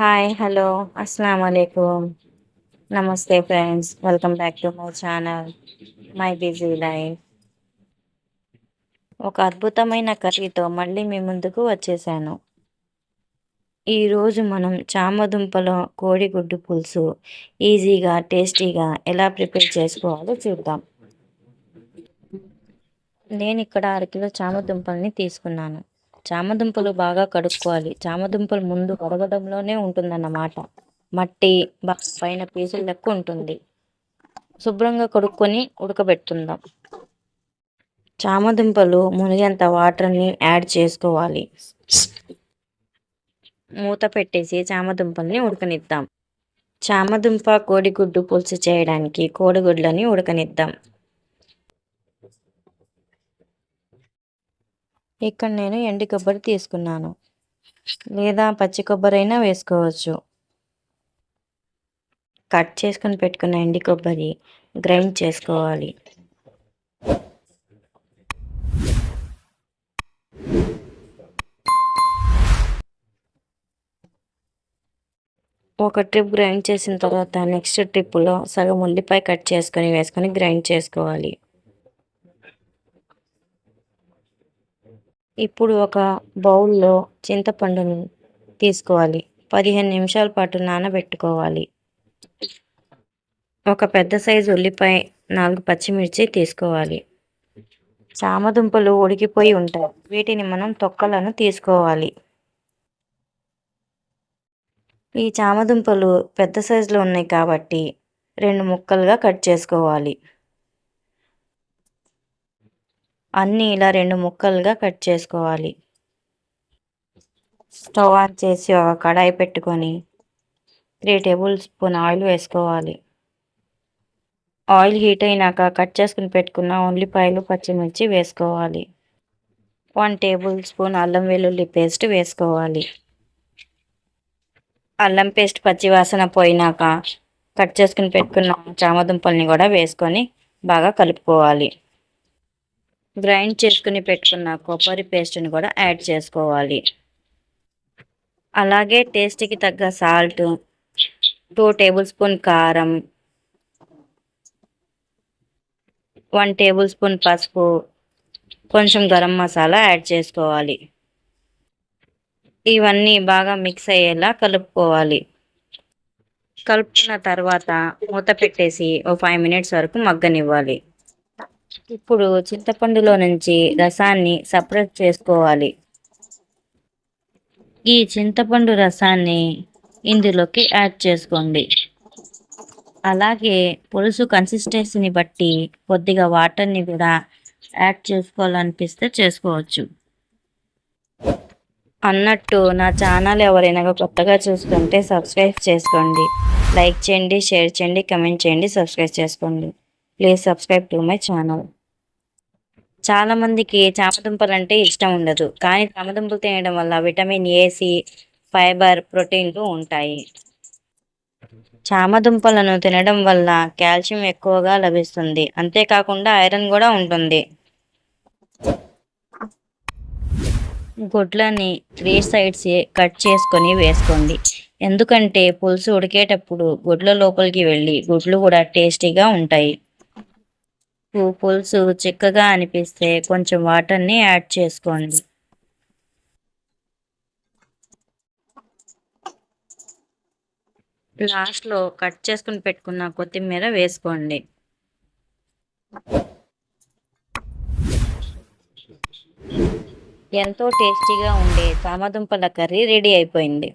Hi hello అస్సలం అయికుం నమస్తే friends welcome back to my channel my busy life ఒక అద్భుతమైన కర్రీతో మళ్ళీ మీ ముందుకు వచ్చేసాను. ఈరోజు మనం చామదుంపలో కోడిగుడ్డు పులుసు ఈజీగా టేస్టీగా ఎలా ప్రిపేర్ చేసుకోవాలో చూద్దాం. నేను ఇక్కడ అరకిలో చామదుంపల్ని తీసుకున్నాను. చామదుంపలు బాగా కడుక్కోవాలి. చామదుంపలు ముందు కడగడంలోనే ఉంటుందన్నమాట. మట్టి పైన పీసులు లెక్క ఉంటుంది. శుభ్రంగా కడుక్కొని ఉడకబెట్టుకుందాం. చామదుంపలు మునిగేంత వాటర్ని యాడ్ చేసుకోవాలి. మూత పెట్టేసి చామదుంపల్ని ఉడకనిద్దాం. చామదుంప కోడిగుడ్డు పులుసు చేయడానికి కోడిగుడ్లని ఉడకనిద్దాం. ఇక్కడ నేను ఎండి కొబ్బరి తీసుకున్నాను. లేదా పచ్చి కొబ్బరి అయినా వేసుకోవచ్చు. కట్ చేసుకొని పెట్టుకున్న ఎండి కొబ్బరి గ్రైండ్ చేసుకోవాలి. ఒక ట్రిప్ గ్రైండ్ చేసిన తర్వాత నెక్స్ట్ ట్రిప్లో సగం ఉల్లిపాయ కట్ చేసుకొని వేసుకొని గ్రైండ్ చేసుకోవాలి. ఇప్పుడు ఒక బౌల్లో చింతపండును తీసుకోవాలి. పదిహేను నిమిషాల పాటు నానబెట్టుకోవాలి. ఒక పెద్ద సైజు ఉల్లిపాయ నాలుగు పచ్చిమిర్చి తీసుకోవాలి. చామదుంపలు ఉడికిపోయి ఉంటాయి. వీటిని మనం తొక్కలను తీసుకోవాలి. ఈ చామదుంపలు పెద్ద సైజులో ఉన్నాయి కాబట్టి రెండు ముక్కలుగా కట్ చేసుకోవాలి. అన్నీ ఇలా రెండు ముక్కలుగా కట్ చేసుకోవాలి. స్టవ్ ఆన్ చేసి ఒక కడాయి పెట్టుకొని త్రీ టేబుల్ స్పూన్ ఆయిల్ వేసుకోవాలి. ఆయిల్ హీట్ అయినాక కట్ చేసుకుని పెట్టుకున్న ఉల్లిపాయలు పచ్చిమిర్చి వేసుకోవాలి. వన్ టేబుల్ స్పూన్ అల్లం వెల్లుల్లి పేస్ట్ వేసుకోవాలి. అల్లం పేస్ట్ పచ్చివాసన పోయినాక కట్ చేసుకుని పెట్టుకున్న చామదుంపల్ని కూడా వేసుకొని బాగా కలుపుకోవాలి. గ్రైండ్ చేసుకుని పెట్టుకున్న కొబ్బరి పేస్ట్ని కూడా యాడ్ చేసుకోవాలి. అలాగే టేస్ట్కి తగ్గ సాల్ట్ టూ టేబుల్ స్పూన్ కారం వన్ టేబుల్ స్పూన్ పసుపు కొంచెం గరం మసాలా యాడ్ చేసుకోవాలి. ఇవన్నీ బాగా మిక్స్ అయ్యేలా కలుపుకోవాలి. కలుపుకున్న తర్వాత మూత పెట్టేసి ఓ ఫైవ్ మినిట్స్ వరకు మగ్గనివ్వాలి. ఇప్పుడు చింతపండులో నుంచి రసాన్ని సపరేట్ చేసుకోవాలి. ఈ చింతపండు రసాన్ని ఇందులోకి యాడ్ చేసుకోండి. అలాగే పులుసు కన్సిస్టెన్సీని బట్టి కొద్దిగా వాటర్ని కూడా యాడ్ చేసుకోవాలనిపిస్తే చేసుకోవచ్చు. అన్నట్టు నా ఛానల్ ఎవరైనా కొత్తగా చూస్తుంటే సబ్స్క్రైబ్ చేసుకోండి. లైక్ చేయండి షేర్ చేయండి కమెంట్ చేయండి సబ్స్క్రైబ్ చేసుకోండి. Please subscribe to my channel. చాలా మందికి చామదుంపలు అంటే ఇష్టం ఉండదు కానీ చామదుంపలు తినడం వల్ల విటమిన్ ఏసి ఫైబర్ ప్రోటీన్లు ఉంటాయి. చామదుంపలను తినడం వల్ల కాల్షియం ఎక్కువగా లభిస్తుంది అంతేకాకుండా ఐరన్ కూడా ఉంటుంది. గుడ్లని త్రీ సైడ్స్ కట్ చేసుకొని వేసుకోండి. ఎందుకంటే పులుసు ఉడికేటప్పుడు గుడ్ల లోపలికి వెళ్ళి గుడ్లు కూడా టేస్టీగా ఉంటాయి. మీకు పులుసు చిక్కగా అనిపిస్తే కొంచెం వాటర్ని యాడ్ చేసుకోండి. లాస్ట్లో కట్ చేసుకుని పెట్టుకున్న కొత్తిమీర వేసుకోండి. ఎంతో టేస్టీగా ఉండే చామదుంపల కర్రీ రెడీ అయిపోయింది.